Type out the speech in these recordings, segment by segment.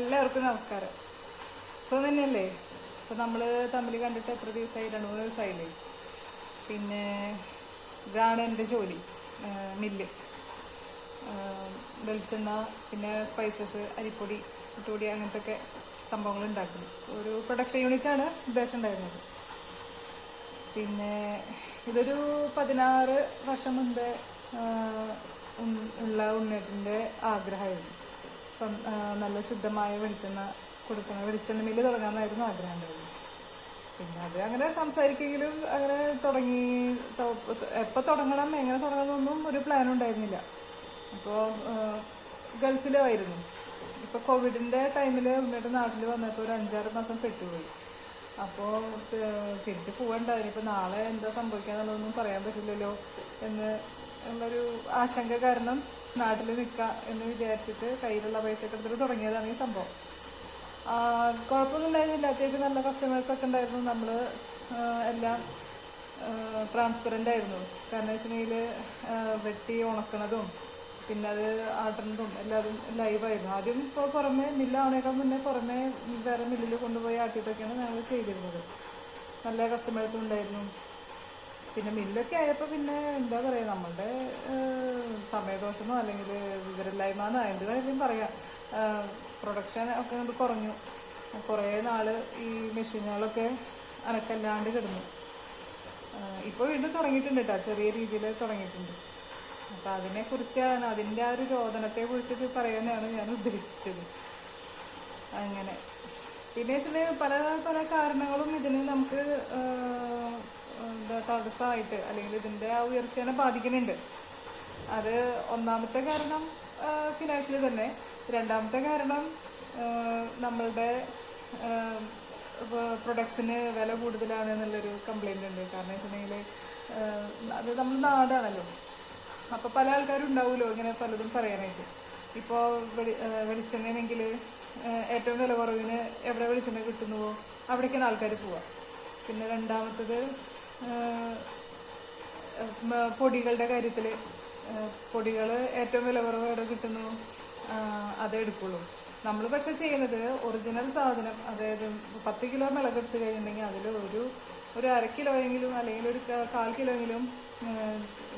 എല്ലാവർക്കും നമസ്കാരം. സോ തന്നെയല്ലേ? ഇപ്പം നമ്മൾ തമ്മിൽ കണ്ടിട്ട് എത്ര ദിവസമായി രണ്ടു മൂന്ന് ദിവസമായില്ലേ പിന്നെ ഇതാണ് എന്റെ ജോലി മില്ല്. വെളിച്ചെണ്ണ പിന്നെ സ്പൈസസ് അരിപ്പൊടി കുട്ടുപൊടി അങ്ങനത്തെ ഒക്കെ സംഭവങ്ങൾ ഉണ്ടാക്കുന്നു. ഒരു പ്രൊഡക്ഷൻ യൂണിറ്റ് ആണ് ഉദ്ദേശം ഉണ്ടായിരുന്നത് പിന്നെ ഇതൊരു പതിനാറ് വർഷം മുമ്പേ ഉള്ള ഉണ്ണേറ്റിന്റെ ആഗ്രഹമായിരുന്നു. നല്ല ശുദ്ധമായ വെളിച്ചെണ്ണ കൊടുക്കണം വെളിച്ചെണ്ണ മില്ല് തുടങ്ങാമെന്നായിരുന്നു ആഗ്രഹം. ഉണ്ടായിരുന്നു പിന്നെ അത് അങ്ങനെ സംസാരിക്കെങ്കിലും അങ്ങനെ തുടങ്ങി എപ്പോൾ എപ്പോ തുടങ്ങണം എങ്ങനെ തുടങ്ങണമെന്നൊന്നും ഒരു പ്ലാൻ ഉണ്ടായിരുന്നില്ല. അപ്പോൾ ഗൾഫിലുമായിരുന്നു ഇപ്പോൾ കോവിഡിന്റെ ടൈമിൽ ഉമ്മയുടെ നാട്ടിൽ വന്നപ്പോൾ ഒരു അഞ്ചാറ് മാസം പെട്ടുപോയി. അപ്പോൾ തിരിച്ച് പോകണ്ടായിരുന്നു ഇപ്പോൾ നാളെ എന്താ സംഭവിക്കാന്നുള്ളതൊന്നും പറയാൻ പറ്റില്ലല്ലോ എന്ന് എന്നൊരു ആശങ്ക കാരണം നാട്ടിൽ നിൽക്കാം എന്ന് വിചാരിച്ചിട്ട് കയ്യിലുള്ള പൈസ ഒക്കെ എടുത്തിട്ട് തുടങ്ങിയതാണ് ഈ സംഭവം. ആ, കുഴപ്പമൊന്നും ഉണ്ടായിരുന്നില്ല. അത്യാവശ്യം നല്ല കസ്റ്റമേഴ്സ് ഒക്കെ ഉണ്ടായിരുന്നു. നമ്മൾ എല്ലാം ട്രാൻസ്പെറന്റ് ആയിരുന്നു. കാരണം വെച്ചിട്ടുണ്ടെങ്കിൽ വെട്ടി ഉണക്കണതും പിന്നെ അത് ആട്ടുന്നതും എല്ലാതും ലൈവായിരുന്നു ആദ്യം ഇപ്പോൾ പുറമെ മില്ലാവണേക്കാൾ മുന്നേ പുറമെ വേറെ മില്ലിൽ കൊണ്ടുപോയി ആട്ടിയിട്ടൊക്കെയാണ് ഞങ്ങൾ ചെയ്തിരുന്നത്. നല്ല കസ്റ്റമേഴ്സും ഉണ്ടായിരുന്നു. പിന്നെ മില്ലൊക്കെ ആയപ്പോൾ പിന്നെ എന്താ പറയാ നമ്മളുടെ സമയദോഷമോ അല്ലെങ്കിൽ വിവരമില്ലായ്മ എന്നോ എന്ത് വേണമെങ്കിലും പറയാം. പ്രൊഡക്ഷൻ ഒക്കെ കൊണ്ട് കുറഞ്ഞു. കുറേ നാൾ ഈ മെഷീനുകളൊക്കെ അനക്കല്ലാണ്ട് കിടന്നു. ഇപ്പോൾ ഇപ്പൊ വീണ്ടും തുടങ്ങിയിട്ടുണ്ട് കേട്ടോ ചെറിയ രീതിയിൽ തുടങ്ങിയിട്ടുണ്ട്. അപ്പൊ അതിനെക്കുറിച്ച് അതിന്റെ ആ ഒരു രോദനത്തെ കുറിച്ചിട്ട് പറയാനാണ് ഞാൻ ഉദ്ദേശിച്ചത്. അങ്ങനെ. പിന്നെ വെച്ചാൽ പല പല കാരണങ്ങളും ഇതിന് നമുക്ക് തടസ്സമായിട്ട് അല്ലെങ്കിൽ ഇതിന്റെ ആ ഉയർച്ചേനെ ബാധിക്കുന്നുണ്ട്. അത് ഒന്നാമത്തെ കാരണം ഫിനാൻഷ്യൽ തന്നെ. രണ്ടാമത്തെ കാരണം നമ്മളുടെ പ്രൊഡക്ട്സിന് വില കൂടുതലാണ് എന്നുള്ളൊരു കംപ്ലൈന്റ് ഉണ്ട്. കാരണം വെച്ചിട്ടുണ്ടെങ്കിൽ അത് നമ്മൾ നാടാണല്ലോ. അപ്പൊ പല ആൾക്കാരും ഉണ്ടാവുമല്ലോ ഇങ്ങനെ പലതും പറയാനായിട്ട്. ഇപ്പോ വെളി- ഏഹ് വെളിച്ചെണ്ണയാണെങ്കിൽ ഏറ്റവും വില കുറവിന് എവിടെ വെളിച്ചെണ്ണ കിട്ടുന്നുവോ? അവിടേക്കാണ് ആൾക്കാർ പോവുക. പിന്നെ രണ്ടാമത്തത് പൊടികളുടെ കാര്യത്തിൽ പൊടികൾ ഏറ്റവും വില കുറവ് എവിടെ കിട്ടുന്നു അതെടുക്കുള്ളൂ നമ്മൾ പക്ഷെ ചെയ്യുന്നത് ഒറിജിനൽ സാധനം അതായത് പത്ത് കിലോ മിളക് എടുത്ത് കഴിഞ്ഞിട്ടുണ്ടെങ്കിൽ അതിൽ ഒരു ഒരു അര കിലോ എങ്കിലും അല്ലെങ്കിൽ ഒരു കാൽ കിലോ എങ്കിലും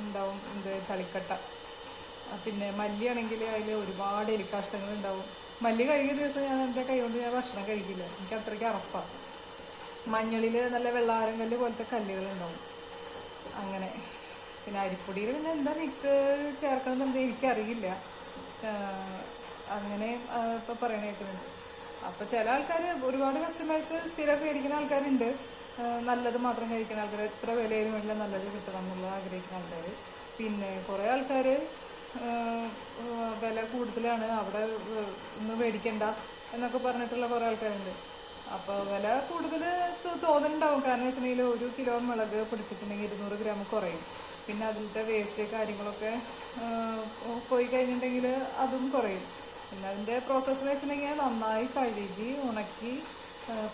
ഉണ്ടാവും. എന്ത്? ചളിക്കട്ട. പിന്നെ മല്ലിയാണെങ്കിൽ അതിൽ ഒരുപാട് എലിക്കാഷ്ടങ്ങൾ ഉണ്ടാവും. മല്ലി കഴുകിയ ദിവസം ഞാൻ എന്റെ കൈ കൊണ്ട് ഞാൻ ഭക്ഷണം കഴിക്കില്ല. എനിക്ക് അത്രയ്ക്ക് അറപ്പാണ് മഞ്ഞളിൽ നല്ല വെള്ളാരം കല്ല് പോലത്തെ കല്ലുകൾ ഉണ്ടാവും അങ്ങനെ. പിന്നെ അരിപ്പൊടിയിൽ പിന്നെ എന്താ മിക്സ് ചേർക്കണമെന്നുണ്ട് എനിക്കറിയില്ല. അങ്ങനെ ഇപ്പൊ പറയണ കേൾക്കുന്നുണ്ട് അപ്പൊ ചില ആൾക്കാർ ഒരുപാട് കസ്റ്റമേഴ്സ് സ്ഥിരം മേടിക്കുന്ന ആൾക്കാരുണ്ട്. നല്ലത് മാത്രം കഴിക്കുന്ന ആൾക്കാർ എത്ര വിലയിലും വേണ്ടില്ല നല്ലത് കിട്ടണം എന്നുള്ള ആഗ്രഹിക്കുന്ന ആൾക്കാർ പിന്നെ കുറെ ആൾക്കാർ വില കൂടുതലാണ്. അവിടെ ഒന്ന് മേടിക്കണ്ട എന്നൊക്കെ പറഞ്ഞിട്ടുള്ള കുറെ ആൾക്കാരുണ്ട്. അപ്പൊ വില കൂടുതൽ തോന്നുന്നുണ്ടാവും. കാരണം വെച്ചിട്ടുണ്ടെങ്കിൽ ഒരു കിലോ മുളക് പിടിപ്പിച്ചിട്ടുണ്ടെങ്കിൽ ഇരുന്നൂറ് ഗ്രാം കുറയും. പിന്നെ അതിലത്തെ വേസ്റ്റ് കാര്യങ്ങളൊക്കെ പോയി കഴിഞ്ഞിട്ടുണ്ടെങ്കിൽ അതും കുറയും. പിന്നെ അതിന്റെ പ്രോസസ്സ് വെച്ചിട്ടുണ്ടെങ്കിൽ നന്നായി കഴുകി ഉണക്കി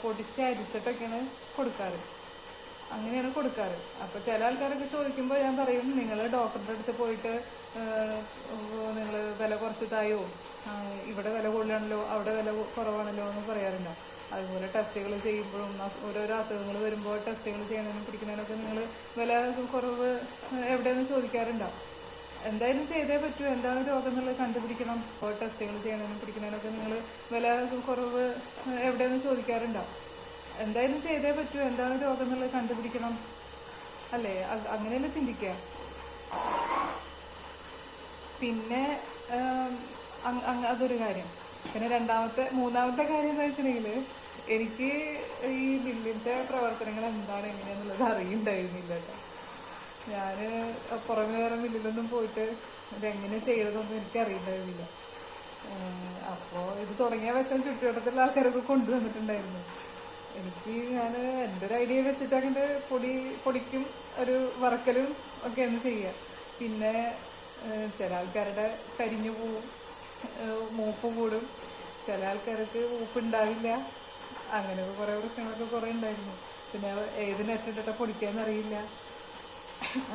പൊടിച്ച് അരിച്ചിട്ടൊക്കെയാണ് കൊടുക്കാറ്. അങ്ങനെയാണ് കൊടുക്കാറ്. അപ്പൊ ചില ആൾക്കാരൊക്കെ ചോദിക്കുമ്പോൾ ഞാൻ പറയും നിങ്ങൾ ഡോക്ടറുടെ അടുത്ത് പോയിട്ട് നിങ്ങൾ വില കുറച്ച് തായോ? ഇവിടെ വില കൂടുതലാണല്ലോ അവിടെ വില കുറവാണല്ലോ എന്ന് പറയാറുണ്ട്. അതുപോലെ ടെസ്റ്റുകൾ ചെയ്യുമ്പോഴും ഓരോരോ അസുഖങ്ങൾ വരുമ്പോൾ ടെസ്റ്റുകൾ ചെയ്യണതിനും പിടിക്കുന്നതിനൊക്കെ നിങ്ങൾ വില കുറവ് എവിടെയെന്ന് ചോദിക്കാറുണ്ടാവും എന്തായാലും ചെയ്തേ പറ്റൂ. എന്താണ് രോഗം എന്നുള്ളത് കണ്ടുപിടിക്കണം ഇപ്പോൾ ടെസ്റ്റുകൾ ചെയ്യണതിനും പിടിക്കുന്നതിനൊക്കെ നിങ്ങൾ വില കുറവ് എവിടെയെന്ന് ചോദിക്കാറുണ്ടാവും എന്തായാലും ചെയ്തേ പറ്റൂ. എന്താണ് രോഗം എന്നുള്ളത് കണ്ടുപിടിക്കണം? അല്ലേ? അങ്ങനെയല്ലേ ചിന്തിക്കുക പിന്നെ അതൊരു കാര്യം. പിന്നെ രണ്ടാമത്തെ മൂന്നാമത്തെ കാര്യം എന്ന് വെച്ചിട്ടുണ്ടെങ്കിൽ എനിക്ക് ഈ ബില്ലിന്റെ പ്രവർത്തനങ്ങൾ എന്താണ് എങ്ങനെയാന്നുള്ളത് അറിയണ്ടായിരുന്നില്ല ഞാൻ പുറമെ വേറെ ബില്ലിലൊന്നും പോയിട്ട് ഇതെങ്ങനെ ചെയ്തതൊന്നും എനിക്ക് അറിയണ്ടായിരുന്നില്ല. അപ്പോൾ അപ്പോ ഇത് തുടങ്ങിയ വശം ചുറ്റുവട്ടത്തുള്ള ആൾക്കാരൊക്കെ കൊണ്ടുവന്നിട്ടുണ്ടായിരുന്നു. എനിക്ക് ഞാൻ എന്റെ ഒരു ഐഡിയ വെച്ചിട്ട് അങ്ങനെ പൊടി പൊടിക്കും ഒരു വറക്കലും ഒക്കെയാണ് ചെയ്യുക. പിന്നെ ചില ആൾക്കാരുടെ കരിഞ്ഞു പോവും. മൂപ്പ് കൂടും. ചില ആൾക്കാർക്ക് മൂപ്പുണ്ടാവില്ല. അങ്ങനെയൊക്കെ കുറെ പ്രശ്നങ്ങളൊക്കെ കുറെ ഉണ്ടായിരുന്നു. പിന്നെ ഏത് നെറ്റിട്ടിട്ട പൊടിക്കാന്ന് അറിയില്ല.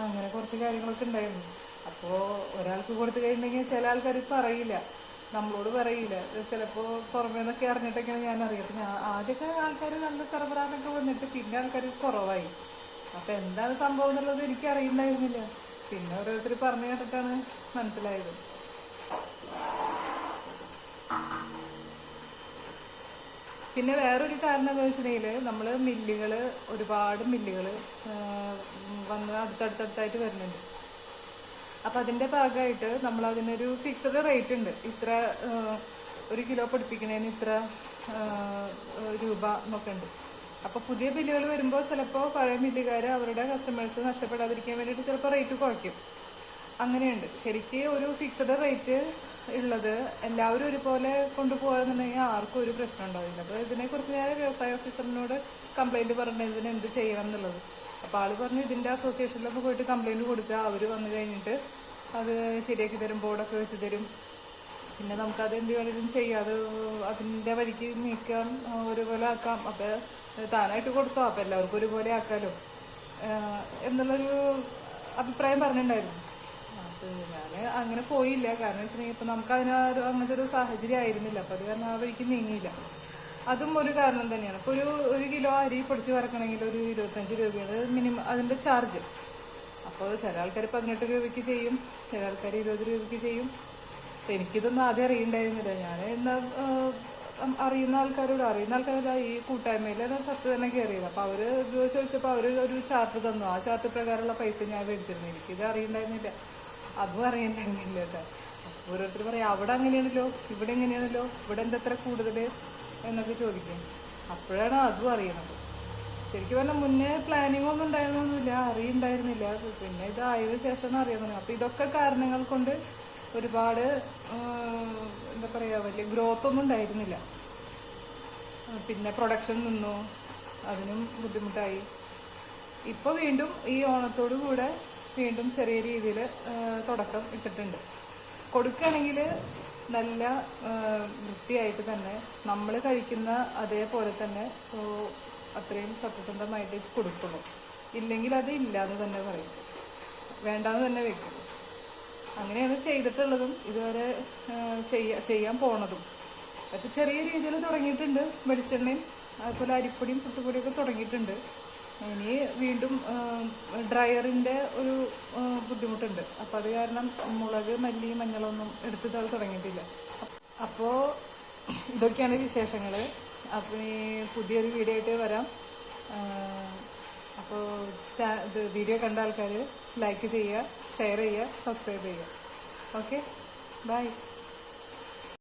അങ്ങനെ കുറച്ച് കാര്യങ്ങളൊക്കെ ഉണ്ടായിരുന്നു. അപ്പോ ഒരാൾക്ക് കൊടുത്തു കഴിഞ്ഞിട്ടുണ്ടെങ്കിൽ ചില ആൾക്കാർ അറിയില്ല നമ്മളോട് പറയില്ല. ചിലപ്പോ പുറമേ നിന്നൊക്കെ അറിഞ്ഞിട്ടൊക്കെയാണ് ഞാൻ അറിയാം ഞാൻ ആദ്യമൊക്കെ ആൾക്കാർ നല്ല ചെറുപറാനൊക്കെ വന്നിട്ട് പിന്നെ ആൾക്കാർ കുറവായി. അപ്പൊ എന്താണ് സംഭവം എന്നുള്ളത് എനിക്ക് അറിയുന്നുണ്ടായിരുന്നില്ല. പിന്നെ ഓരോരുത്തർ പറഞ്ഞു കേട്ടിട്ടാണ് മനസ്സിലായത്. പിന്നെ വേറൊരു കാരണം എന്താ വെച്ചിട്ടുണ്ടെങ്കിൽ നമ്മൾ മില്ലുകൾ ഒരുപാട് മില്ലുകൾ വന്ന് അടുത്തടുത്തടുത്തായിട്ട് വരുന്നുണ്ട്. അപ്പം അതിന്റെ ഭാഗമായിട്ട് നമ്മൾ അതിനൊരു ഫിക്സഡ് റേറ്റ് ഉണ്ട്. ഇത്ര ഒരു കിലോ പൊടിപ്പിക്കണേന് ഇത്ര രൂപ എന്നൊക്കെ ഉണ്ട്. അപ്പോൾ പുതിയ ബില്ലുകൾ വരുമ്പോൾ ചിലപ്പോൾ പഴയ മില്ലുകാർ അവരുടെ കസ്റ്റമേഴ്സ് നഷ്ടപ്പെടാതിരിക്കാൻ വേണ്ടിയിട്ട് ചിലപ്പോൾ റേറ്റ് കുറയ്ക്കും. അങ്ങനെയുണ്ട്. ശരിക്ക് ഒരു ഫിക്സഡ് റേറ്റ് ഉള്ളത് എല്ലാവരും ഒരുപോലെ കൊണ്ടുപോകാന്നുണ്ടെങ്കിൽ ആർക്കും ഒരു പ്രശ്നം ഉണ്ടാവില്ല. അപ്പൊ ഇതിനെക്കുറിച്ച് ഞാൻ വ്യവസായ ഓഫീസറിനോട് കംപ്ലൈന്റ് പറഞ്ഞു ഇതിന് എന്ത് ചെയ്യണം എന്നുള്ളത് അപ്പൊ ആൾ പറഞ്ഞു ഇതിന്റെ അസോസിയേഷനിലൊക്കെ പോയിട്ട് കംപ്ലൈന്റ് കൊടുക്കുക അവർ വന്നു കഴിഞ്ഞിട്ട് അത് ശരിയാക്കി തരും ബോർഡൊക്കെ വെച്ച് തരും. പിന്നെ നമുക്ക് അത് എന്ത് വേണേലും ചെയ്യാം. അത് അതിന്റെ വഴിക്ക് നീക്കാം ഒരുപോലെ ആക്കാം. അപ്പൊ താനായിട്ട് കൊടുത്തോ. അപ്പൊ എല്ലാവർക്കും ഒരുപോലെ ആക്കാലോ. എന്നുള്ളൊരു അഭിപ്രായം പറഞ്ഞിട്ടുണ്ടായിരുന്നു. ഞാൻ അങ്ങനെ പോയില്ല. കാരണം വെച്ചിട്ടുണ്ടെങ്കിൽ ഇപ്പൊ നമുക്ക് അതിന് അങ്ങനത്തെ ഒരു സാഹചര്യം ആയിരുന്നില്ല. അപ്പൊ അത് കാരണം ആ വഴിക്ക് നീങ്ങിയില്ല. അതും ഒരു കാരണം തന്നെയാണ്. അപ്പൊ ഒരു ഒരു കിലോ അരി പൊടിച്ച് വറക്കണമെങ്കിൽ ഒരു ഇരുപത്തഞ്ച് രൂപയാണ് മിനിമം അതിന്റെ ചാർജ്. അപ്പോൾ ചില ആൾക്കാർ പതിനെട്ട് രൂപയ്ക്ക് ചെയ്യും. ചില ആൾക്കാർ ഇരുപത് രൂപയ്ക്ക് ചെയ്യും. അപ്പൊ എനിക്കിതൊന്നും ആദ്യം അറിയണ്ടായിരുന്നില്ല. ഞാൻ എന്നാ അറിയുന്ന ആൾക്കാരോട് അറിയുന്ന ആൾക്കാരല്ല ഈ കൂട്ടായ്മയിൽ ഫസ്റ്റ് തന്നെ കയറിയത് അപ്പൊ അവർ ചോദിച്ചപ്പോ അവർ ഒരു ചാർട്ട് തന്നു. ആ ചാർട്ട് പ്രകാരമുള്ള പൈസ ഞാൻ മേടിച്ചിരുന്നു. എനിക്കിത് അറിയണ്ടായിരുന്നില്ല. അതും അറിയണ്ടായിരുന്നില്ല കേട്ടോ ഓരോരുത്തർ പറയാം അവിടെ അങ്ങനെയാണല്ലോ ഇവിടെ എങ്ങനെയാണല്ലോ ഇവിടെ എന്തത്ര കൂടുതൽ എന്നൊക്കെ ചോദിക്കും. അപ്പോഴാണ് അതും അറിയണത്. ശരിക്കും പറഞ്ഞാൽ മുന്നേ പ്ലാനിങ് ഒന്നും ഉണ്ടായിരുന്നൊന്നുമില്ല അറിയുണ്ടായിരുന്നില്ല. പിന്നെ ഇത് ആയതിനു ശേഷം അറിയാൻ അപ്പം ഇതൊക്കെ കാരണങ്ങൾ കൊണ്ട് ഒരുപാട് എന്താ പറയുക വലിയ ഗ്രോത്ത് ഒന്നും ഉണ്ടായിരുന്നില്ല. പിന്നെ പ്രൊഡക്ഷൻ നിന്നു അതിനും ബുദ്ധിമുട്ടായി. ഇപ്പോൾ വീണ്ടും ഈ ഓണത്തോടു കൂടെ വീണ്ടും ചെറിയ രീതിയിൽ തുടക്കം ഇട്ടിട്ടുണ്ട്. കൊടുക്കുകയാണെങ്കിൽ നല്ല വൃത്തിയായിട്ട് തന്നെ നമ്മൾ കഴിക്കുന്ന അതേപോലെ തന്നെ അത്രയും സത്യസന്ധമായിട്ട് കൊടുക്കുള്ളൂ ഇല്ലെങ്കിൽ അത് ഇല്ലാന്ന് തന്നെ പറയും. വേണ്ടാന്ന് തന്നെ വെക്കും. അങ്ങനെയാണ് ചെയ്തിട്ടുള്ളതും ഇതുവരെ ചെയ്യാ ചെയ്യ- ചെയ്യാൻ പോണതും. പക്ഷെ ചെറിയ രീതിയിൽ തുടങ്ങിയിട്ടുണ്ട്. വെളിച്ചെണ്ണയും അതുപോലെ അരിപ്പൊടിയും പുട്ടുപൊടിയൊക്കെ തുടങ്ങിയിട്ടുണ്ട്. ഇനി വീണ്ടും ഡ്രയറിന്റെ ഒരു ബുദ്ധിമുട്ടുണ്ട്. അപ്പോൾ അത് കാരണം മുളക് മല്ലി മഞ്ഞളൊന്നും എടുത്തിട്ട് അത് തുടങ്ങിയിട്ടില്ല. അപ്പോൾ ഇതൊക്കെയാണ് വിശേഷങ്ങൾ അപ്പോൾ പുതിയൊരു വീഡിയോ ആയിട്ട് വരാം. അപ്പോൾ ഇത് വീഡിയോ കണ്ട ആൾക്കാർ ലൈക്ക് ചെയ്യുക ഷെയർ ചെയ്യുക സബ്സ്ക്രൈബ് ചെയ്യുക. ഓക്കെ? ബൈ.